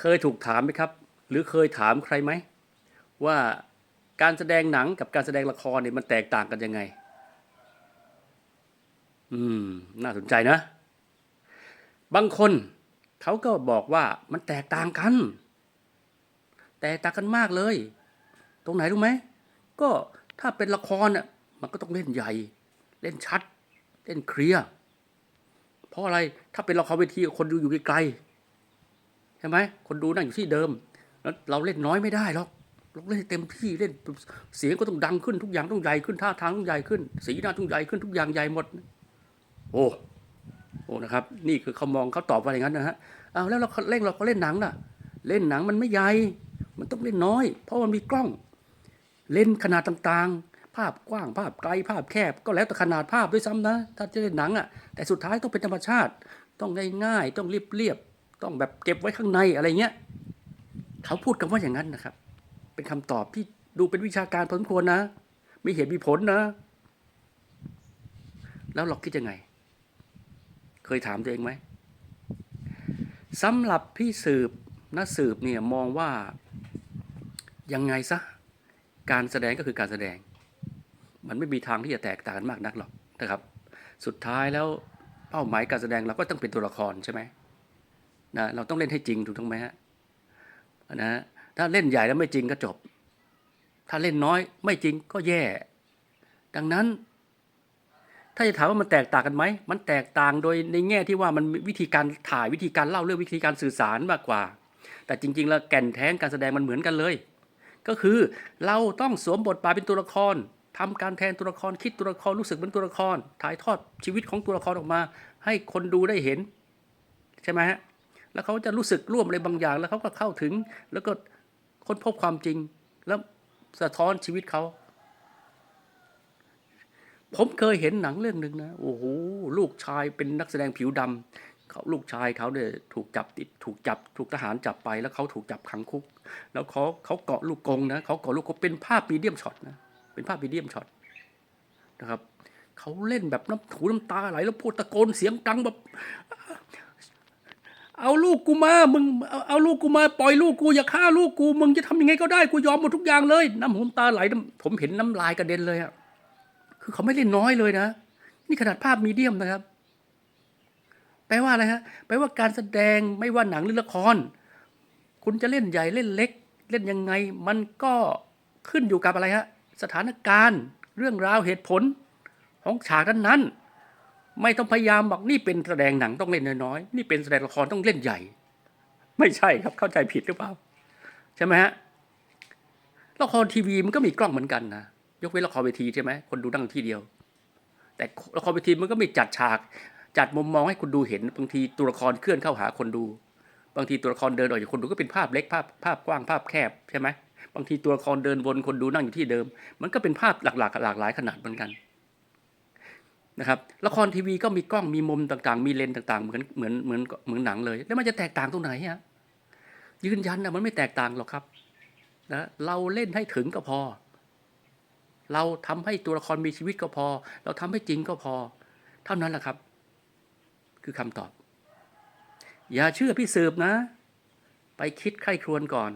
เคยถูกถามไหมครับ หรือเคยถามใครไหม ว่าการแสดงหนังกับการแสดงละครเนี่ยมันแตกต่างกันยังไง อืม น่าสนใจนะ บางคนเขาก็บอกว่ามันแตกต่างกัน แตกต่างกันมากเลย ตรงไหนรู้ไหม ก็ถ้าเป็นละครน่ะมันก็ต้องเล่นใหญ่ เล่นชัด เล่นเคลียร์เพราะอะไรถ้าเป็นละครเวทีคนดูอยู่ไกล ช่ไหมคนดูนั่งอยู่ที่เดิม แล้วเราเล่นน้อยไม่ได้หรอกเราเล่นเต็มที่เล่นเสียงก็ต้องดังขึ้นทุกอย่างต้องใหญ่ขึ้นท่าทางต้องใหญ่ขึ้น สีหน้าต้องใหญ่ขึ้นทุกอย่างใหญ่หมด โอ้โอ้นะครับ นี่คือเขามองเขาตอบว่าอย่างนั้นนะฮะอ้าแล้วเราเล่นเราก็เล่นหนังน่ะ เล่นหนังมันไม่ใหญ่ มันต้องเล่นน้อย เพราะมันมีกล้อง เล่นขนาดต่างๆ ภาพกว้างภาพไกลภาพแคบ ก็แล้วแต่ขนาดภาพด้วยซ้ำนะ ถ้าจะเล่นหนังอะแต่สุดท้ายต้องเป็นธรรมชาติ ต้องง่ายๆต้องเรียบๆ ต้องแบบเก็บไว้ข้างในอะไรเงี้ย เขาพูดกันว่าอย่างนั้นนะครับ เป็นคำตอบที่ดูเป็นวิชาการพอสมควรนะมีเหตุมีผลนะ แล้วเราคิดยังไง เคยถามตัวเองไหมสำหรับพี่สืบนักสืบเนี่ยมองว่ายังไงซะการแสดงก็คือการแสดง มันไม่มีทางที่จะแตกต่างกันมากนักหรอกนะครับ สุดท้ายแล้วเป้าหมายการแสดงเราก็ต้องเป็นตัวละครใช่ไหม นะเราต้องเล่นให้จริงถูกต้องไหมฮะนะถ้าเล่นใหญ่แล้วไม่จริงก็จบ ถ้าเล่นน้อยไม่จริงก็แย่ ดังนั้น ถ้าจะถามว่ามันแตกต่างกันไหม มันแตกต่างโดยในแง่ที่ว่ามันวิธีการถ่ายวิธีการเล่าเรื่องวิธีการสื่อสารมากกว่า แต่จริง ๆ แล้วแก่นแท้งการแสดงมันเหมือนกันเลย ก็คือเราต้องสวมบทบาทเป็นตัวละครทำการแทนตัวละครคิดตัวละครรู้สึกเป็นตัวละคร ถ่ายทอดชีวิตของตัวละครออกมา ให้คนดูได้เห็น ใช่ไหมฮะ แล้วเขาจะรู้สึกร่วมอะไรบางอย่าง แล้วเขาก็เข้าถึง แล้วก็ค้นพบความจริง แล้วสะท้อนชีวิตเขา ผมเคยเห็นหนังเรื่องหนึ่งนะ โอ้โห ลูกชายเป็นนักแสดงผิวดำเขาลูกชายเขาเนี่ยถูกจับติด ถูกจับ ถูกทหารจับไป แล้วเขาถูกจับขังคุก แล้วเขาเขาเกาะลูกกงนะเขาเกาะลูกกงเป็นภาพมีเดียมช็อตนะ เป็นภาพมีเดียมช็อตนะครับเขาเล่นแบบน้ำถูน้ำตาไหลแล้วพูดตะโกนเสียงดังแบบ เอาลูกกูมา มึงเอาลูกกูมาปล่อยลูกกูอย่าฆ่าลูกกู มึงจะทำยังไงก็ได้กูยอมหมดทุกอย่างเลย น้ำหูน้ำตาไหลผมเห็นน้ำลายกระเด็นเลยอะคือเขาไม่เล่นน้อยเลยนะ นี่ขนาดภาพมีเดียมนะครับ แปลว่าอะไรฮะ แปลว่าการแสดงไม่ว่าหนังหรือละคร คุณจะเล่นใหญ่เล่นเล็ก เล่นยังไง มันก็ขึ้นอยู่กับอะไรฮะ สถานการณ์ เรื่องราวเหตุผลของฉากนั้นๆ ไม่ต้องพยายามบอกนี่เป็นแสดงหนังต้องเล่นน้อยๆนี่เป็นแสดงละครต้องเล่นใหญ่ ไม่ใช่ครับเข้าใจผิดหรือเปล่า ใช่ไหมฮะละครทีวีมันก็มีกล้องเหมือนกันนะยกเว้นละครเวทีใช่ไหมคนดูนั่งที่เดียว แต่ละครเวทีมันก็มีจัดฉาก จัดมุมมองให้คนดูเห็นบางทีตัวละครเคลื่อนเข้าหาคนดู บางทีตัวละครเดินออกจากคนดูก็เป็นภาพเล็กภาพภาพกว้างภาพแคบใช่ไหมบางทีตัวละครเดินวนคนดูนั่งอยู่ที่เดิม มันก็เป็นภาพหลากๆหลากหลายขนาดเหมือนกัน นะครับละครทีวีก็มีกล้องมีมุมต่างๆ มีเลนส์ต่างๆ เหมือนเหมือนเหมือนเหมือนหนังเลย แล้วมันจะแตกต่างตรงไหนฮะยืนยันนะมันไม่แตกต่างหรอกครับนะเราเล่นให้ถึงก็พอ เราทำให้ตัวละครมีชีวิตก็พอ เราทำให้จริงก็พอ เท่านั้นแหละครับ คือคำตอบ อย่าเชื่อพี่สืบนะ ไปคิดใคร่ครวญก่อน